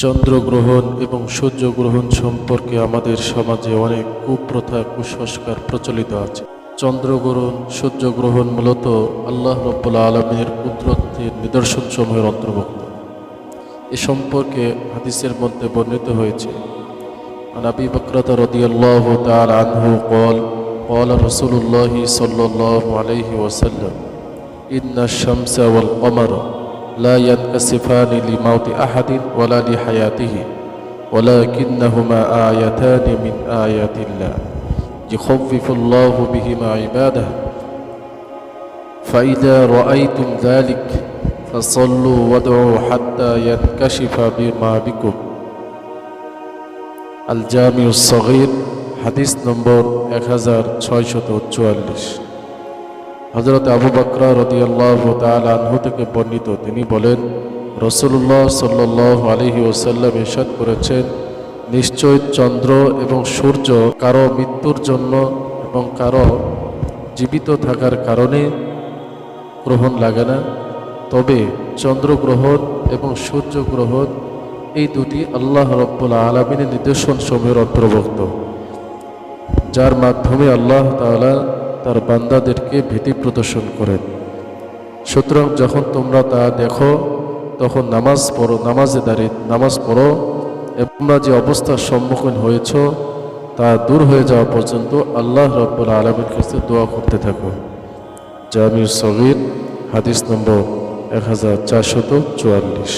চন্দ্রগ্রহণ এবং সূর্যগ্রহণ সম্পর্কে আমাদের সমাজে অনেক কুপ্রথা, কুসংস্কার প্রচলিত আছে। চন্দ্রগ্রহণ, সূর্যগ্রহণ মূলত আল্লাহ রব্বুল্লা আলমের কুদরতের নিদর্শন সময়ের অন্তর্ভুক্ত। এ সম্পর্কে হাদিসের মধ্যে বর্ণিত হয়েছে আনাবি বক্রতা রদিয়াল্লাহ তাল আনহু কল কল রসুল্লাহি সাল্লাহ আলহি ওসাল্লাম ইন্না শামসা ওয়াল অমর لا يتأسفان لموت أحد ولا لحياته ولكنهما آيتان من آيات الله. يخفف الله بهما عباده. فإذا رأيتم ذلك فصلوا وادعوا حتى ينكشف بما بكم. الجامع الصغير حديث نمبر 1644. হজরত আবু বকরা রদিয়াল্লাহ আনহু থেকে বর্ণিত। তিনি বলেন রসুল্লাহ সাল্লাহ আলহি ওসাল্লাম ইরশাদ করেছেন, নিশ্চয় চন্দ্র এবং সূর্য কারও মৃত্যুর জন্য এবং কারও জীবিত থাকার কারণে গ্রহণ লাগে না। তবে চন্দ্রগ্রহণ এবং সূর্যগ্রহণ এই দুটি আল্লাহ রব্বুল আলমিনের নির্দেশন সমূহের অন্তর্ভুক্ত, যার মাধ্যমে আল্লাহ তাআলা তার বান্দাদেরকে ভীতি প্রদর্শন করেন। সুতরাং যখন তোমরা তা দেখো, তখন নামাজ পড়ো, নামাজে দাঁড়িয়ে নামাজ পড়ো তোমরা যে অবস্থার সম্মুখীন হয়েছ, তা দূর হয়ে যাওয়া পর্যন্ত আল্লাহ রব্বুল আলমীর কাছে দোয়া করতে থাকো। জামির সগির, হাদিস নম্বর এক হাজার চারশত চুয়াল্লিশ।